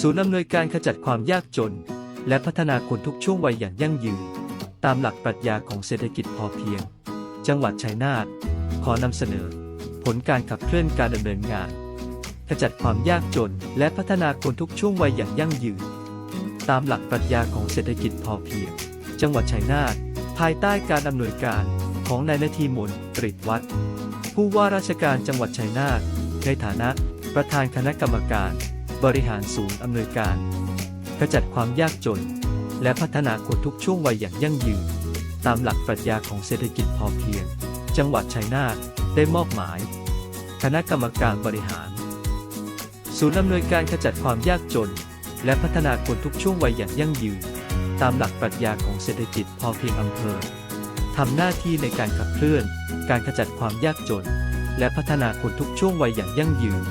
ศูนย์อำนวยการขจัดความยากจน และพัฒนาคนทุกช่วงวัยอย่างยั่งยืน ตามหลักปรัชญาของเศรษฐกิจพอเพียง จังหวัดชัยนาทขอนำเสนอ ผลการขับเคลื่อนการดำเนินงาน ขจัดความยากจน และพัฒนาคนทุกช่วงวัยอย่างยั่งยืน ตามหลักปรัชญาของเศรษฐกิจพอเพียง จังหวัดชัยนาทภายใต้การอำนวยการของนายนาทีมนตริวัฒน์ผู้ว่าราชการจังหวัดชัยนาทในฐานะประธานคณะกรรมการ บริหารศูนย์อำนวยการขจัดความยากจน และพัฒนาคนทุกช่วงวัยอย่างยั่งยืน ตามหลักปรัชญาของเศรษฐกิจพอเพียง จังหวัดชัยนาทได้มอบหมาย คณะกรรมการบริหาร ศูนย์อำนวยการขจัดความยากจน และพัฒนาคนทุกช่วงวัยอย่างยั่งยืน ตามหลักปรัชญาของเศรษฐกิจพอเพียงอำเภอทำหน้าที่ในการขับเคลื่อน การขจัดความยากจน และพัฒนาคนทุกช่วงวัยอย่างยั่งยืน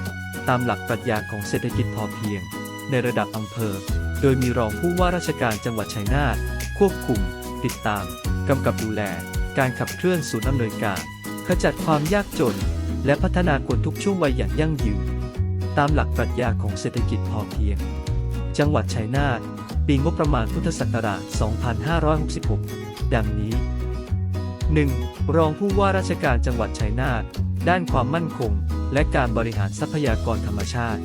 ตามหลักปรัชญาของเศรษฐกิจพอเพียง ในระดับอำเภอ โดยมีรองผู้ว่าราชการจังหวัดชัยนาทควบคุม ติดตาม กำกับดูแล การขับเคลื่อนศูนย์อำนวยการ ขจัดความยากจน และพัฒนาคนทุกช่วงวัยอย่างยั่งยืน ตามหลักปรัชญาของเศรษฐกิจพอเพียง จังหวัดชัยนาทปีงบประมาณพุทธศักราช 2566 ดังนี้ 1. รองผู้ว่าราชการจังหวัดชัยนาท ด้านความมั่นคง และการบริหารทรัพยากรธรรมชาติ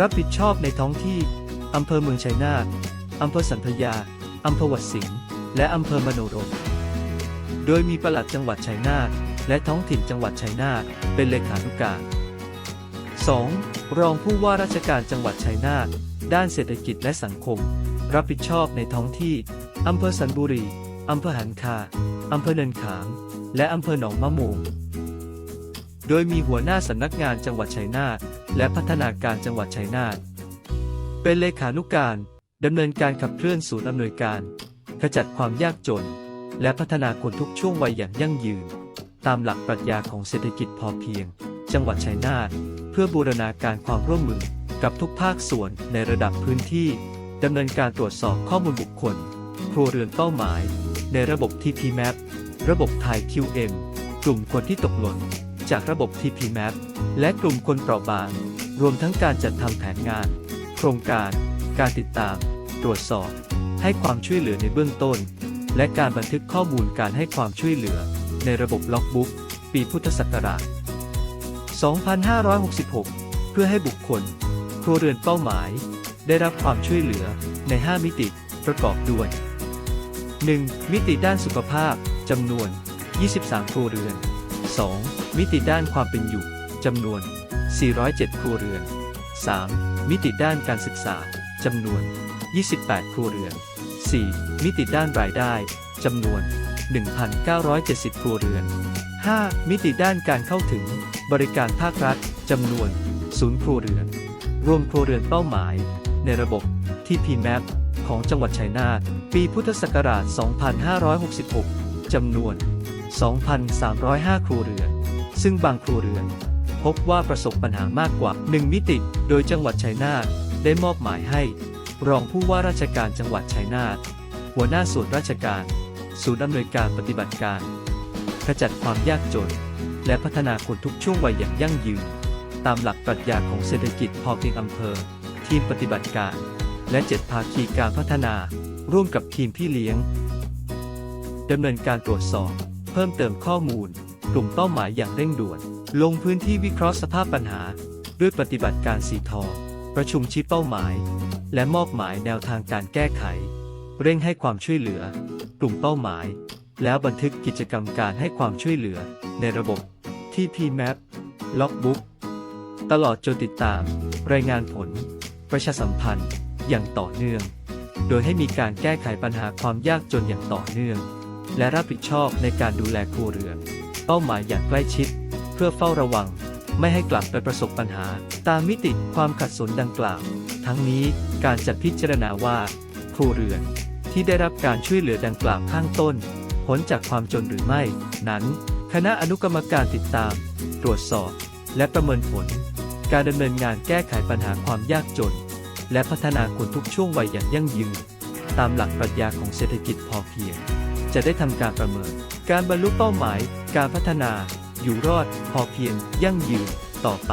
รับผิดชอบในท้องที่ อำเภอเมืองชัยนาทอำเภอสันพยา อำเภอวัดสิงห์ และอำเภอมโนรม โดยมีปลัดจังหวัดชัยนาท และท้องถิ่นจังหวัดชัยนาท เป็นเลขานุการ 2. รองผู้ว่าราชการจังหวัดชัยนาท ด้านเศรษฐกิจและสังคม รับผิดชอบในท้องที่ อำเภอสันบุรี อำเภอหันคา อำเภอเนินขาม และอำเภอหนองมะโมง โดยมีหัวหน้าสำนักงานจังหวัดชัยนาทและพัฒนาการจังหวัดชัยนาทเป็นเลขานุการดำเนินการขับเคลื่อนศูนย์อำนวยการ ขจัดความยากจน และพัฒนาคนทุกช่วงวัยอย่างยั่งยืน ตามหลักปรัชญาของเศรษฐกิจพอเพียง จังหวัดชัยนาทเพื่อบูรณาการความร่วมมือกับทุกภาคส่วนในระดับพื้นที่ดำเนินการตรวจสอบข้อมูลบุคคล ครัวเรือนเป้าหมาย ในระบบ TPMAP ระบบไทย QM กลุ่มคนที่ตกหล่น จากระบบ TPMAP และกลุ่มคนเปราะบาง รวมทั้งการจัดทำแผนงาน โครงการ การติดตาม ตรวจสอบ ให้ความช่วยเหลือในเบื้องต้น และการบันทึกข้อมูลการให้ความช่วยเหลือ ในระบบล็อกบุ๊กปีพุทธศักราช 2566 เพื่อให้บุคคล ครัวเรือนเป้าหมาย ได้รับความช่วยเหลือใน 5 มิติประกอบด้วย 1. มิติด้านสุขภาพจำนวน 23 ครัวเรือน 2. มิติด้านความเป็นอยู่จำนวน 407 ครัวเรือน 3. มิติด้านการศึกษาจำนวน 28 ครัวเรือน 4. มิติด้านรายได้จำนวน 1,970 ครัวเรือน 5. มิติด้านการเข้าถึง บริการภาครัฐจำนวน 0 ครัวเรือน รวมครัวเรือนเป้าหมาย ในระบบ TPMAP ของจังหวัดชัยนาทปีพุทธศักราช 2566 จำนวน 2,305 ครัวเรือน ซึ่งบางครัวเรือน พบว่าประสบปัญหามากกว่า 1 มิติ โดยจังหวัดชัยนาทได้มอบหมายให้ รองผู้ว่าราชการจังหวัดชัยนาทหัวหน้าส่วนราชการ ศูนย์อำนวยการปฏิบัติการขจัดความยากจน และพัฒนาคนทุกช่วงวัยอย่างยั่งยืน ตามหลักปรัชญาของเศรษฐกิจพอเพียงอำเภอ ทีมปฏิบัติการ และเจ็ดภาคีการพัฒนา ร่วมกับทีมพี่เลี้ยงดำเนินการตรวจสอบ เพิ่มเติมข้อมูล กลุ่มเป้าหมายอย่างเร่งด่วน ลงพื้นที่วิเคราะห์สภาพปัญหา ด้วยปฏิบัติการสีทอประชุมชี้เป้าหมาย และมอบหมายแนวทางการแก้ไข เร่งให้ความช่วยเหลือ กลุ่มเป้าหมาย แล้วบันทึกกิจกรรมการให้ความช่วยเหลือ ในระบบ TPMAP Logbook ตลอดจนติดตาม รายงานผล ประชาสัมพันธ์ อย่างต่อเนื่อง โดยให้มีการแก้ไขปัญหาความยากจนอย่างต่อเนื่อง และรับผิดชอบในการดูแลครัวเรือนเป้าหมายอย่างใกล้ชิด เพื่อเฝ้าระวัง ไม่ให้กลับไปประสบปัญหา ตามมิติความขัดสนดังกล่าว ทั้งนี้การจัดพิจารณาว่า ครัวเรือนที่ได้รับการช่วยเหลือดังกล่าวข้างต้นพ้นจากความจนหรือไม่ นั้น คณะอนุกรรมการติดตาม ตรวจสอบ และประเมินผล การดำเนินงานแก้ไขปัญหาความยากจน และพัฒนาคนทุกช่วงวัยอย่างยั่งยืน ตามหลักปรัชญาของเศรษฐกิจพอเพียง จะได้ทำการประเมิน การบรรลุเป้าหมาย การพัฒนา อยู่รอด พอเพียง ยั่งยืน ต่อไป